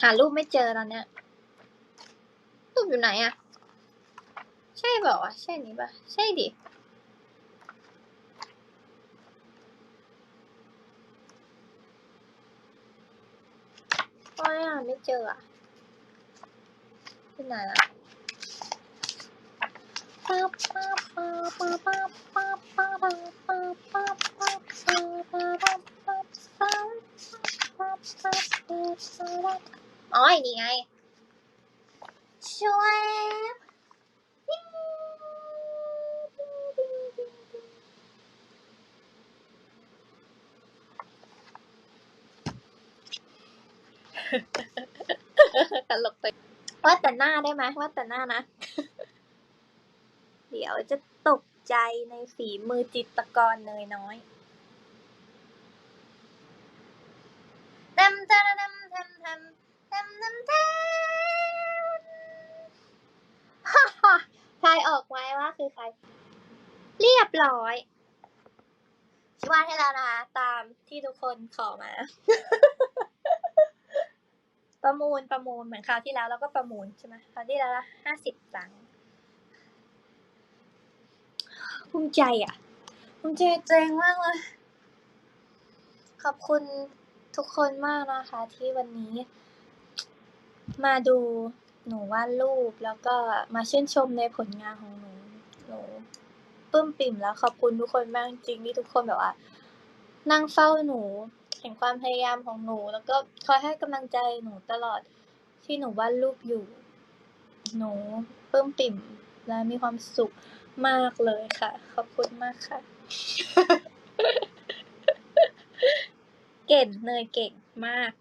หารูปไม่เจอตอนเนี้ยรูปอยู่ไหนอะใช่เปล่าวะใช่นี้ปะใช่ดิว่าหาไม่เจออะที่ไหนล่ะป๊าป๊าป๊าป๊าป๊าป๊าป๊าป๊าป๊าป๊าป๊าป๊าป๊าป๊าป๊าป๊าป๊าป๊าอ๋อไอ้นี่ไงช่วยตลกไปว่าแต่หน้าได้ไหมว่าแต่หน้านะ เดี๋ยวจะตกใจในฝีมือจิตรกรเนยน้อย คือใคร เรียบร้อยชิวาดให้แล้วนะคะ ตามที่ทุกคนขอมา ประมูลประมูลเหมือนคราวที่แล้วเราก็ประมูลใช่ไหมคราวที่แล้วห้าสิบตังค์ภูมิใจอะภูมิใจตัวเองมากเลย ขอบคุณทุกคนมากนะคะ ที่วันนี้ มาดูหนูวาดรูปแล้วก็มาชื่นชมในผลงานของ ปลื้มปิ่มแล้วขอบคุณทุกคนมากจริงๆที่ทุกคนแบบว่า นั่งเฝ้าหนูเห็นความพยายามของหนู แล้วก็คอยให้กำลังใจหนูตลอดที่หนูวาดรูปอยู่ หนูปลื้มปิ่มและมีความสุขมากเลยค่ะ ขอบคุณมากค่ะ เก่งเนยเก่งมาก